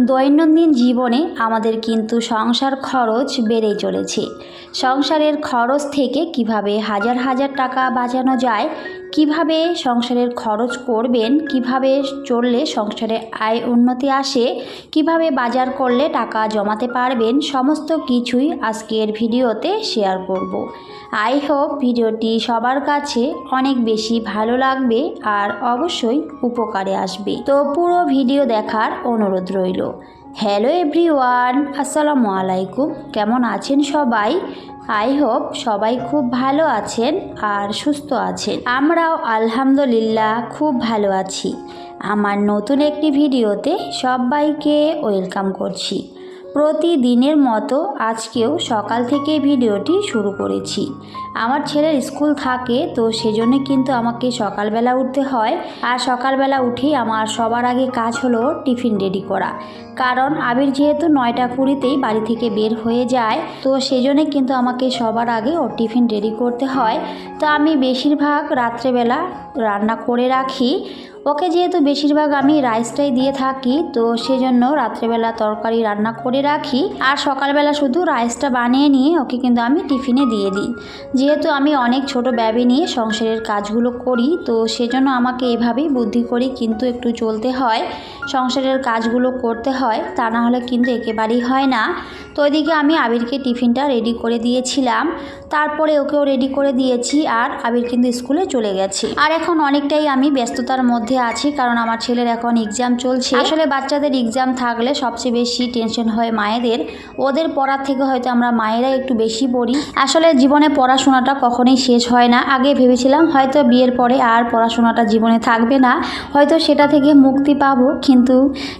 দৈনন্দিন জীবনে আমাদের কিন্তু সংসার খরচ বেড়েই চলেছে। সংসারের খরচ থেকে কীভাবে হাজার হাজার টাকা বাঁচানো যায় কীভাবে সংসারের খরচ করবেন, কীভাবে চললে সংসারে আয় উন্নতি আসে, কীভাবে বাজার করলে টাকা জমাতে পারবেন, সমস্ত কিছুই আজকের ভিডিওতে শেয়ার করব। আই হোপ ভিডিওটি সবার কাছে অনেক বেশি ভালো লাগবে আর অবশ্যই উপকারে আসবে। তো পুরো ভিডিও দেখার অনুরোধ রইল। হ্যালো এভরিওয়ান, আসসালামু আলাইকুম। কেমন আছেন সবাই? আই হোপ সবাই খুব ভালো আছেন আর সুস্থ আছেন। আমরাও আলহামদুলিল্লাহ খুব ভালো আছি। আমার নতুন একটি ভিডিওতে সবাইকে ওয়েলকাম করছি। প্রতিদিনের মতো আজকেও সকাল থেকে ভিডিওটি শুরু করেছি। আমার ছেলের স্কুল থাকে, তো সেজন্য কিন্তু আমাকে সকালবেলা উঠতে হয়। আর সকালবেলা উঠেই আমার সবার আগে কাজ হলো টিফিন রেডি করা। কারণ আবির যেহেতু নয়টা কুড়িতেই বাড়ি থেকে বের হয়ে যায়, তো সেজন্য কিন্তু আমাকে সবার আগে ও টিফিন রেডি করতে হয়। তো আমি বেশিরভাগ রাত্রেবেলা রান্না করে রাখি। ওকে যেহেতু বেশিরভাগ আমি রাইসটাই দিয়ে থাকি, তো সেজন্য রাত্রেবেলা তরকারি রান্না করে রাখি। আর সকালবেলা শুধু রাইসটা বানিয়ে নিয়ে ওকে কিন্তু আমি টিফিনে দিয়ে দিই। যেহেতু আমি অনেক ছোট ব্যবি নিয়ে সংসারের কাজগুলো করি, তো সেজন্য আমাকে এভাবেই বুদ্ধি করে কিন্তু একটু চলতে হয়। সংসারের কাজগুলো করতে হয়, তা না হলে কিন্তু একেবারেই হয় না। তো ওইদিকে আমি আবিরকে টিফিনটা রেডি করে দিয়েছিলাম। তারপরে ওকেও রেডি করে দিয়েছি আর আবির কিন্তু স্কুলে চলে গেছে। আর এখন অনেকটাই আমি ব্যস্ততার মধ্যে আছি কারণ আমার ছেলের এখন এক্সাম চলছে। আসলে বাচ্চাদের এক্সাম থাকলে সবচেয়ে বেশি টেনশন হয় মায়েদের। ওদের পড়ার থেকে হয়তো আমরা মায়েরা একটু বেশি পড়ি। আসলে জীবনে পড়াশোনাটা কখনোই শেষ হয় না। আগে ভেবেছিলাম হয়তো বিয়ের পরে আর পড়াশোনাটা জীবনে থাকবে না। হয়তো সেটা থেকে মুক্তি পাবো, কিন্তু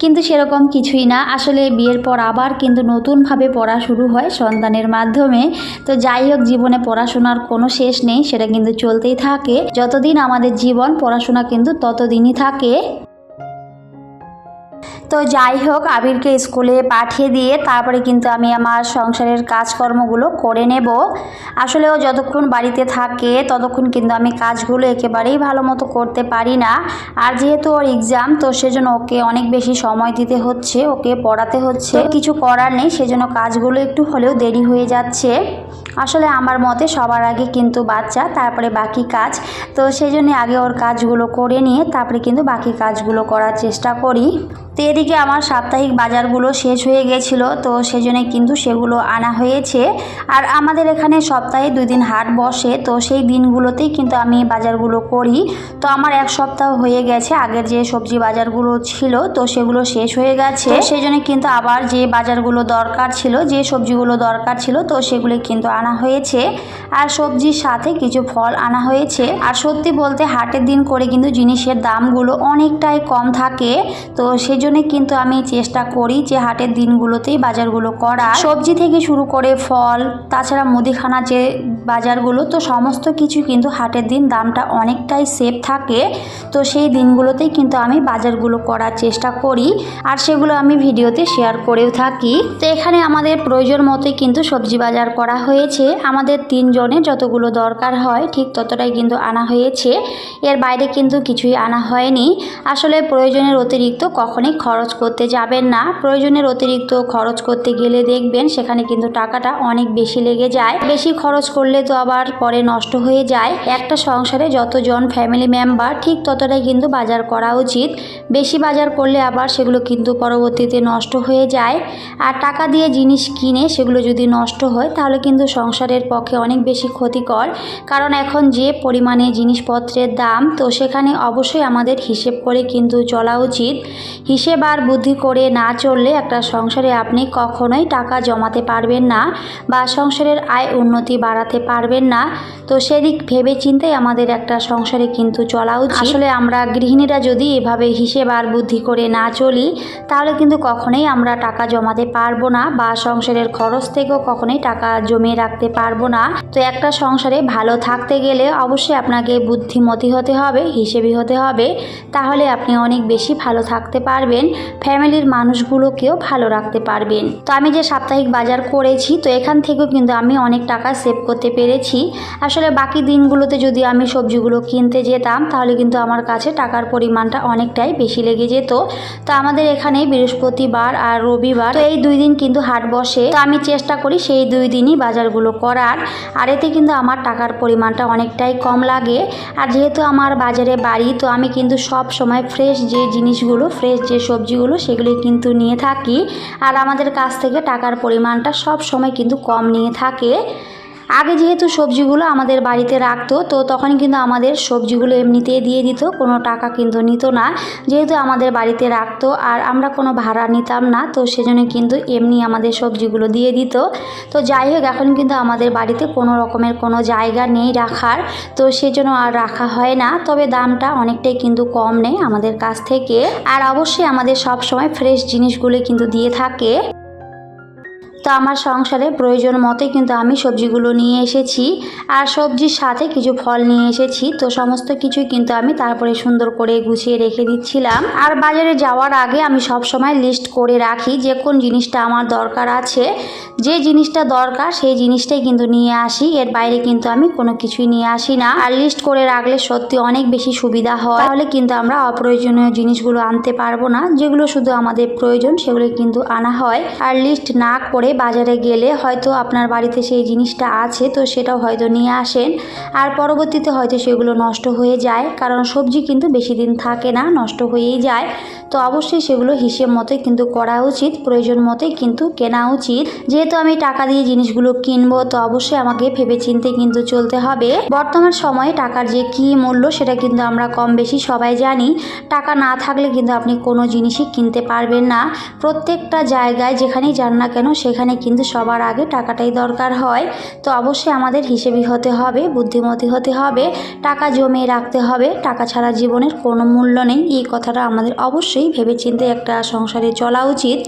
কিন্তু সেরকম কিছুই না। আসলে বিয়ের পর আবার কিন্তু নতুনভাবে পড়া শুরু হয় সন্তানের মাধ্যমে। তো যাই হোক, জীবনে পড়াশোনার কোনো শেষ নেই, সেটা কিন্তু চলতেই থাকে। যতদিন আমাদের জীবন, পড়াশোনা কিন্তু ততদিনই থাকে। তো যাই হোক আবিরকে স্কুলে পাঠিয়ে দিয়ে তারপরে কিন্তু আমি আমার সংসারের কাজকর্মগুলো করে নেব। আসলে ও যতক্ষণ বাড়িতে থাকে ততক্ষণ কিন্তু আমি কাজগুলো একেবারেই ভালো মতো করতে পারি না। আর যেহেতু ওর এক্সাম তো সেজন্য ওকে অনেক বেশি সময় দিতে হচ্ছে ওকে পড়াতে হচ্ছে। কিছু করার নেই সেজন্য কাজগুলো একটু হলেও দেরি হয়ে যাচ্ছে। আসলে আমার মতে সবার আগে কিন্তু বাচ্চা তারপরে বাকি কাজ। তো সেই জন্য আগে ওর কাজগুলো করে নিয়ে তারপরে কিন্তু বাকি কাজগুলো করার চেষ্টা করি। তো এদিকে আমার সাপ্তাহিক বাজারগুলো শেষ হয়ে গেছিল তো সেজন্য কিন্তু সেগুলো আনা হয়েছে। আর আমাদের এখানে সপ্তাহে দুই দিন হাট বসে তো সেই দিনগুলোতেই কিন্তু আমি বাজারগুলো করি। তো আমার এক সপ্তাহ হয়ে গেছে আগের যে সবজি বাজারগুলো ছিল তো সেগুলো শেষ হয়ে গেছে। সেই জন্য কিন্তু আবার যে বাজারগুলো দরকার ছিল যে সবজিগুলো দরকার ছিল তো সেগুলি কিন্তু আনা হয়েছে। আর সবজির সাথে কিছু ফল আনা হয়েছে। আর সত্যি বলতে হাটের দিন করে কিন্তু জিনিসের দামগুলো অনেকটাই কম থাকে তো সেই জন্য কিন্তু আমি চেষ্টা করি যে হাটের দিনগুলোতেই বাজারগুলো করা। সবজি থেকে শুরু করে ফল, তাছাড়া মুদিখানা যে বাজারগুলো, তো সমস্ত কিছু কিন্তু হাটের দিন দামটা অনেকটাই সেফ থাকে। তো সেই দিনগুলোতেই কিন্তু আমি বাজারগুলো করার চেষ্টা করি। আর সেগুলো আমি ভিডিওতে শেয়ার করেও থাকি। তো এখানে আমাদের প্রয়োজন মতোই কিন্তু সবজি বাজার করা হয়েছে। আমাদের তিনজনের যতগুলো দরকার হয়, ঠিক ততটাই কিন্তু আনা হয়েছে। এর বাইরে কিন্তু কিছুই আনা হয়নি। আসলে প্রয়োজনের অতিরিক্ত কখনোই খরচ করতে যাবেন না। প্রয়োজনের অতিরিক্ত খরচ করতে গেলে দেখবেন সেখানে কিন্তু টাকাটা অনেক বেশি লেগে যায়। বেশি খরচ করলে তো আবার পরে নষ্ট হয়ে যায়। একটা সংসারে যতজন ফ্যামিলি মেম্বার ঠিক ততটাই কিন্তু বাজার করা উচিত। বেশি বাজার করলে আবার সেগুলো কিন্তু পরবর্তীতে নষ্ট হয়ে যায়। আর টাকা দিয়ে জিনিস কিনে সেগুলো যদি নষ্ট হয়, তাহলে কিন্তু সংসারের পক্ষে অনেক বেশি ক্ষতিকর। কারণ এখন যে পরিমাণে জিনিসপত্রের দাম, তো সেখানে অবশ্যই আমাদের হিসেব করে কিন্তু চলা উচিত। হিসেব আর বুদ্ধি করে না চললে একটা সংসারে আপনি কখনোই টাকা জমাতে পারবেন না বা সংসারের আয় উন্নতি বাড়াতে পারবেন না। তো সেদিক ভেবে চিন্তাই আমাদের একটা সংসারে কিন্তু চলা উচিত। আসলে আমরা গৃহিণীরা যদি এভাবে হিসেব আর বুদ্ধি করে না চলি তাহলে কিন্তু কখনোই আমরা টাকা জমাতে পারব না বা সংসারের খরচ থেকেও কখনোই টাকা জমিয়ে রাখতে পারব না। তো একটা সংসারে ভালো থাকতে গেলে অবশ্যই আপনাকে বুদ্ধিমতী হতে হবে হিসেবি হতে হবে। তাহলে আপনি অনেক বেশি ভালো থাকতে পারবেন। ফ্যামিলির মানুষগুলোকেও ভালো রাখতে পারবেন। তো আমি যে সাপ্তাহিক বাজার করেছি, তো এখান থেকেও কিন্তু আমি অনেক টাকা সেভ করতে পেরেছি। আসলে বাকি দিনগুলোতে যদি আমি সবজিগুলো কিনতে যেতাম, তাহলে কিন্তু আমার কাছে টাকার পরিমাণটা অনেকটাই বেশি লেগে যেত। তো আমাদের এখানে বৃহস্পতিবার আর রবিবার, তো এই দুই দিন কিন্তু হাট বসে। তো আমি চেষ্টা করি সেই দুই দিনই বাজারগুলো করার। আর এতে কিন্তু আমার টাকার পরিমাণটা অনেকটাই কম লাগে। আর যেহেতু আমার বাজারে বাড়ি, তো আমি কিন্তু সব সময় ফ্রেশ যে জিনিসগুলো ফ্রেশ যে সবজিগুলো সেগুলি কিন্তু নিয়ে থাকি। আর আমাদের কাছ থেকে টাকার পরিমাণটা সব সময় কিন্তু কম নিয়ে থাকে। আগে যেহেতু সবজিগুলো আমাদের বাড়িতে রাখতো, তো তখন কিন্তু আমাদের সবজিগুলো এমনিতেই দিয়ে দিত, কোনো টাকা কিন্তু নিত না। যেহেতু আমাদের বাড়িতে রাখতো আর আমরা কোনো ভাড়া নিতাম না, তো সেজন্য কিন্তু এমনি আমাদের সবজিগুলো দিয়ে দিত। তো যাই হোক, এখন কিন্তু আমাদের বাড়িতে কোনো রকমের কোনো জায়গা নেই রাখার, তো সেজন্য আর রাখা হয় না। তবে দামটা অনেকটাই কিন্তু কম নেই আমাদের কাছ থেকে। আর অবশ্যই আমাদের সব সময় ফ্রেশ জিনিসগুলো কিন্তু দিয়ে থাকে। তো আমার সংসারে প্রয়োজন মতে কিন্তু আমি সবজিগুলো নিয়ে এসেছি আর সবজির সাথে কিছু ফল নিয়ে এসেছি। তো সমস্ত কিছুই কিন্তু আমি তারপরে সুন্দর করে গুছিয়ে রেখে দিচ্ছিলাম। আর বাজারে যাওয়ার আগে আমি সব সময় লিস্ট করে রাখি যে কোন জিনিসটা আমার দরকার আছে। যে জিনিসটা দরকার সেই জিনিসটাই কিন্তু নিয়ে আসি। এর বাইরে কিন্তু আমি কোনো কিছুই নিয়ে আসি না। আর লিস্ট করে রাখলে সত্যি অনেক বেশি সুবিধা হয়। তাহলে কিন্তু আমরা অপ্রয়োজনীয় জিনিসগুলো আনতে পারব না। যেগুলো শুধু আমাদের প্রয়োজন সেগুলো কিন্তু আনা হয়। আর লিস্ট না করে বাজারে গেলে হয়তো আপনার বাড়িতে সেই জিনিসটা আছে, তো সেটাও হয়তো নিয়ে আসেন। আর পরবর্তীতে হয়তো সেগুলো নষ্ট হয়ে যায়। কারণ সবজি কিন্তু বেশি দিন থাকে না, নষ্ট হয়েই যায়। তো অবশ্যই সেগুলো হিসেব মতোই কিন্তু করা উচিত। প্রয়োজন মতোই কিন্তু কেনা উচিত। যেহেতু আমি টাকা দিয়ে জিনিসগুলো কিনবো, তো অবশ্যই আমাকে ভেবেচিন্তে কিন্তু চলতে হবে। বর্তমান সময়ে টাকার যে কি মূল্য, সেটা কিন্তু আমরা কম বেশি সবাই জানি। টাকা না থাকলে কিন্তু আপনি কোনো জিনিসই কিনতে পারবেন না। প্রত্যেকটা জায়গায় যেখানেই যান না কেন, সেখানে কিন্তু সবার আগে টাকাটাই দরকার হয়। তো অবশ্যই আমাদের হিসেবি হতে হবে বুদ্ধিমতী হতে হবে, টাকা জমিয়ে রাখতে হবে। টাকা ছাড়া জীবনের কোনো মূল্য নেই। এই কথাটা আমাদের অবশ্যই ভেবেচিন্তে একটা সংসারে চলা উচিত।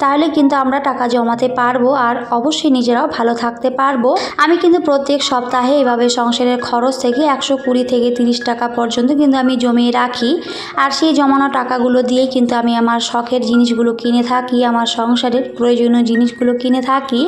তাহলে কিন্তু আমরা টাকা জমাতে পারব আর অবশ্যই নিজেরাও ভালো থাকতে পারব। আমি কিন্তু প্রত্যেক সপ্তাহে এভাবে সংসারের খরচ থেকে একশো কুড়ি থেকে তিরিশ টাকা পর্যন্ত কিন্তু আমি জমিয়ে রাখি। আর সেই জমানো টাকাগুলো দিয়েই কিন্তু আমি আমার শখের জিনিসগুলো কিনে থাকি, আমার সংসারের প্রয়োজনীয় জিনিসগুলো কিনে থাকি।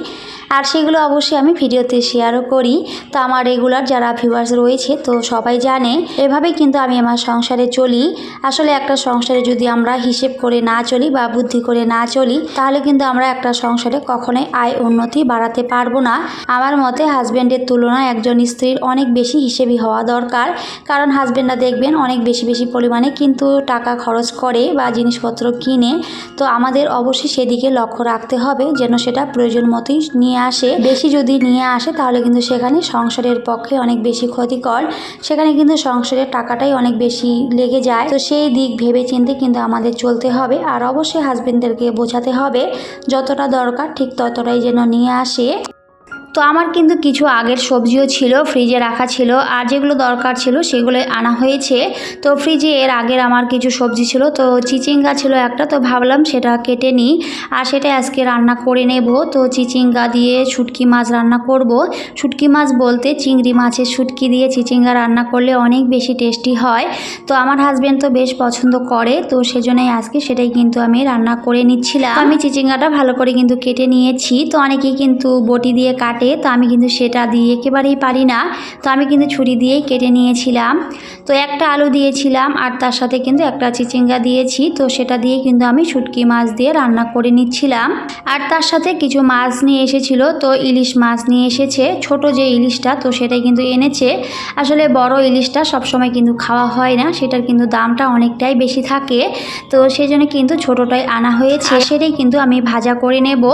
আর সেগুলো অবশ্যই আমি ভিডিওতে শেয়ারও করি। তো আমার রেগুলার যারা ভিউয়ার্স রয়েছে, তো সবাই জানে এভাবেই কিন্তু আমি আমার সংসারে চলি। আসলে একটা সংসারে যদি আমরা হিসেব করে না চলি বা বুদ্ধি করে না চলি তাহলে কিন্তু আমরা একটা সংসারে কখনোই আয় উন্নতি বাড়াতে পারব না। আমার মতে হাজব্যান্ডের তুলনায় একজন স্ত্রীর অনেক বেশি হিসেবি হওয়া দরকার। কারণ হাজব্যান্ডরা দেখবেন অনেক বেশি বেশি পরিমাণে কিন্তু টাকা খরচ করে বা জিনিসপত্র কিনে। তো আমাদের অবশ্যই সেদিকে লক্ষ্য রাখতে হবে যেন সেটা প্রয়োজন মতোই নিয়ে আসে। বেশি যদি নিয়ে আসে তাহলে কিন্তু সেখানে সংসারের পক্ষে অনেক বেশি ক্ষতিকর। সেখানে কিন্তু সংসারের টাকাটাই অনেক বেশি লেগে যায়। তো সেই দিক ভেবে চিন্তে কিন্তু আমাদের চলতে হবে। আর অবশ্যই হাজব্যান্ডদেরকে বোঝাতে হবে যতটা দরকার ঠিক ততটাই যেন নিয়ে আসে। তো আমার কিন্তু কিছু আগের সবজিও ছিল ফ্রিজে রাখা ছিল, আর যেগুলো দরকার ছিল সেগুলো আনা হয়েছে। তো ফ্রিজে এর আগের আমার কিছু সবজি ছিল, তো চিচিঙ্গা ছিল একটা, তো ভাবলাম সেটা কেটে নিই। আর সেটা আজকে রান্না করে নেব। তো চিচিঙ্গা দিয়ে শুটকি মাছ রান্না করব। শুটকি মাছ বলতে চিংড়ি মাছের শুটকি দিয়ে চিচিঙ্গা রান্না করলে অনেক বেশি টেস্টি হয়। তো আমার হাজব্যান্ড তো বেশ পছন্দ করে, তো সেজন্যই আজকে সেটাই কিন্তু আমি রান্না করে নিচ্ছিলাম। আমি চিচিঙ্গাটা ভালো করে কিন্তু কেটে নিয়েছি। তো অনেকেই কিন্তু বটি দিয়ে কাটে তো আমি কিন্তু সেটা দিয়ে একেবারেই পারি না। তো আমি কিন্তু ছুরি দিয়েই কেটে নিয়েছিলাম। তো একটা আলু দিয়েছিলাম আর তার সাথে কিন্তু একটা চিচিঙ্গা দিয়েছি। তো সেটা দিয়ে কিন্তু আমি শুটকি মাছ দিয়ে রান্না করে নিচ্ছিলাম। আর তার সাথে কিছু মাছ নিয়ে এসেছিল, তো ইলিশ মাছ নিয়ে এসেছে। ছোট যে ইলিশটা, তো সেটাই কিন্তু এনেছে। আসলে বড় ইলিশটা সবসময় কিন্তু খাওয়া হয় না, সেটার কিন্তু দামটা অনেকটাই বেশি থাকে। তো সেই জন্য কিন্তু ছোটোটাই আনা হয়েছে। সেটাই কিন্তু আমি ভাজা করে নেব।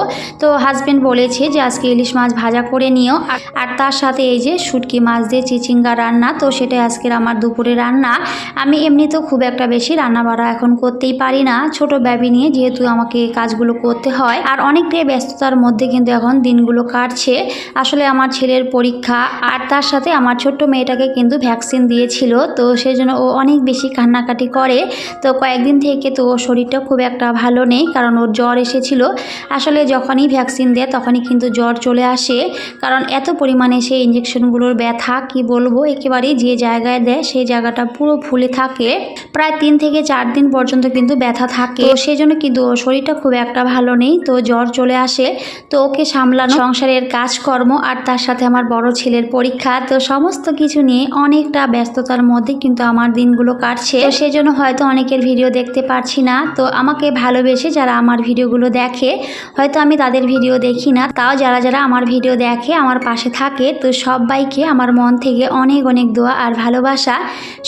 তো হাজব্যান্ড বলেছে যে আজকে ইলিশ মাছ ভাজা করে নিও। আর- আর তার সাথে এই যে শুটকি মাছ দিয়ে চিচিঙ্গা রান্না, তো সেটাই আজকের আমার দুপুরে রান্না। আমি এমনিতেও খুব একটা বেশি রান্না বাড়া এখন করতেই পারি না। ছোট ব্যাবি নিয়ে যেহেতু আমাকে কাজগুলো করতে হয়। আর অনেকটাই ব্যস্ততার মধ্যে কিন্তু এখন দিনগুলো কাটছে। আসলে আমার ছেলের পরীক্ষা, আর তার সাথে আমার ছোট্ট মেয়েটাকে কিন্তু ভ্যাকসিন দিয়েছিল, তো সেই জন্য ও অনেক বেশি কান্নাকাটি করে। তো কয়েকদিন থেকে তো ওর শরীরটা খুব একটা ভালো নেই, কারণ ওর জ্বর এসেছিল। আসলে যখনই ভ্যাকসিন দেয় তখনই কিন্তু জ্বর চলে আসে। কারণ এত পরিমাণে সেই ইঞ্জেকশনগুলোর ব্যথা, কি বলব, একেবারেই যে জায়গায় দেয় সেই জায়গাটা পুরো ফুলে থাকে। প্রায় তিন থেকে চার দিন পর্যন্ত কিন্তু ব্যথা থাকে। তো সেই জন্য কিন্তু শরীরটা খুব একটা ভালো নেই। তো জ্বর চলে আসে। তো ওকে সামলানো, সংসারের কাজকর্ম আর তার সাথে আমার বড় ছেলের পরীক্ষা। তো সমস্ত কিছু নিয়ে অনেকটা ব্যস্ততার মধ্যে কিন্তু আমার দিনগুলো কাটছে। তো সেই জন্য হয়তো অনেকের ভিডিও দেখতে পারছি না। তো আমাকে ভালোবেসে যারা আমার ভিডিওগুলো দেখে, হয়তো আমি তাদের ভিডিও দেখি না। তাও যারা যারা আমার ভিডিও দেখে আমার পাশে থাকে, তো সবাইকে আমার মন থেকে অনেক অনেক দোয়া আর ভালোবাসা।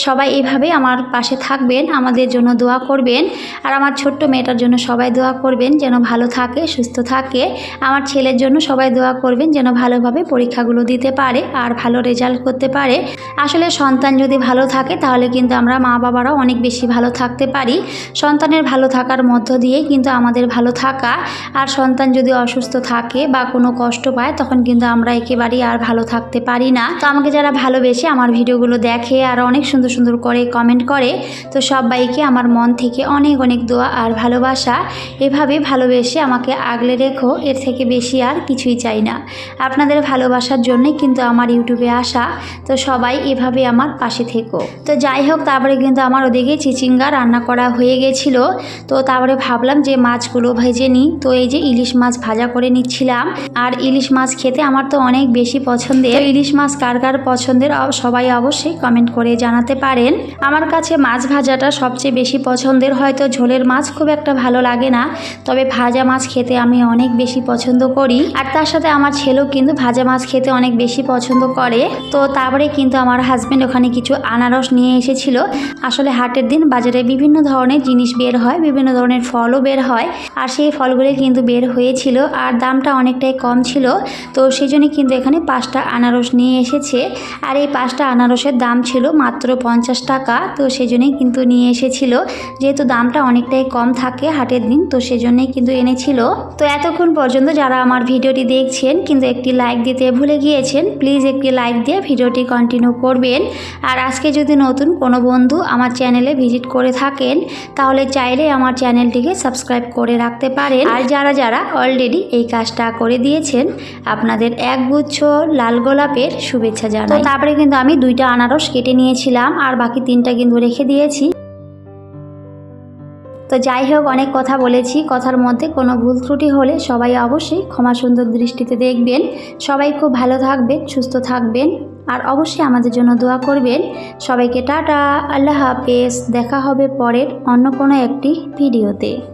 সবাই এভাবে আমার পাশে থাকবেন, আমাদের জন্য দোয়া করবেন আর আমার ছোট্ট মেয়েটার জন্য সবাই দোয়া করবেন যেন ভালো থাকে, সুস্থ থাকে। আমার ছেলের জন্য সবাই দোয়া করবেন যেন ভালোভাবে পরীক্ষাগুলো দিতে পারে আর ভালো রেজাল্ট করতে পারে। আসলে সন্তান যদি ভালো থাকে, তাহলে কিন্তু আমরা মা বাবারাও অনেক বেশি ভালো থাকতে পারি। সন্তানের ভালো থাকার মধ্য দিয়ে কিন্তু আমাদের ভালো থাকা। আর সন্তান যদি অসুস্থ থাকে বা কোনো কষ্ট পায়, তখন কিন্তু আমরা একেবারেই আর ভালো থাকতে পারি না। তো আমাকে যারা ভালোবেসে আমার ভিডিওগুলো দেখে আর অনেক সুন্দর সুন্দর করে কমেন্ট করে, তো সবাইকে আমার মন থেকে অনেক অনেক দোয়া আর ভালোবাসা। এভাবে ভালোবেসে আমাকে আগলে রেখো, এর থেকে বেশি আর কিছুই চাই না। আপনাদের ভালোবাসার জন্যই কিন্তু আমার ইউটিউবে আসা, তো সবাই এভাবে আমার পাশে থেকো। তো যাই হোক, তারপরে কিন্তু আমার ওদিকে চিচিঙ্গা রান্না করা হয়ে গেছিল। তো তারপরে ভাবলাম যে মাছগুলো ভেজে নিই। তো এই যে ইলিশ মাছ ভাজা করে নিচ্ছিলাম। আর ইলিশ মাছ খেতে আমার তো অনেক বেশি পছন্দের। ইলিশ মাছ কার কার পছন্দের সবাই অবশ্যই কমেন্ট করে জানাতে পারেন। আমার কাছে মাছ ভাজাটা সবচেয়ে বেশি পছন্দের, হয়তো ঝোলের মাছ খুব একটা ভালো লাগে না, তবে ভাজা মাছ খেতে আমি অনেক বেশি পছন্দ করি। আর তার সাথে আমার ছেলেও কিন্তু ভাজা মাছ খেতে অনেক বেশি পছন্দ করে। তো তারপরে কিন্তু আমার হাজব্যান্ড ওখানে কিছু আনারস নিয়ে এসেছিল। আসলে হাটের দিন বাজারে বিভিন্ন ধরনের জিনিস বের হয়, বিভিন্ন ধরনের ফলও বের হয়। আর সেই ফলগুলি কিন্তু বের হয়েছিল। আর দামটা অনেকটাই কম ছিল। তো সেই জন্য কিন্তু এখানে পাঁচটা আনারস নিয়ে এসেছে। আর এই পাঁচটা আনারসের দাম ছিল মাত্র পঞ্চাশ টাকা, তো সেই জন্যই কিন্তু নিয়ে এসেছিল। যেহেতু দামটা অনেকটাই কম থাকে হাটের দিন, তো সেজন্যই কিন্তু এনেছিল। তো এতক্ষণ পর্যন্ত যারা আমার ভিডিওটি দেখছেন, কিন্তু একটি লাইক দিতে ভুলে গিয়েছেন, প্লিজ একটি লাইক দিয়ে ভিডিওটি কন্টিনিউ করবেন। আর আজকে যদি নতুন কোনো বন্ধু আমার চ্যানেলে ভিজিট করে থাকেন, তাহলে চাইলে আমার চ্যানেলটিকে সাবস্ক্রাইব করে রাখতে পারেন। আর যারা যারা অলরেডি এই কাজটা করে দিয়েছেন আপনাদের এক গুচ্ছ লাল গোলাপের শুভেচ্ছা জানাই। তারপরে কিন্তু আমি দুইটা আনারস কেটে নিয়েছিলাম আর বাকি তিনটা কিন্তু রেখে দিয়েছি। তো যাই হোক অনেক কথা বলেছি। কথার মধ্যে কোনো ভুল ত্রুটি হলে সবাই অবশ্যই ক্ষমা সুন্দর দৃষ্টিতে দেখবেন। সবাই খুব ভালো থাকবেন সুস্থ থাকবেন আর অবশ্যই আমাদের জন্য দোয়া করবেন। সবাইকে টাটা আল্লাহ হাফেজ। দেখা হবে পরের অন্য কোনো একটি ভিডিওতে।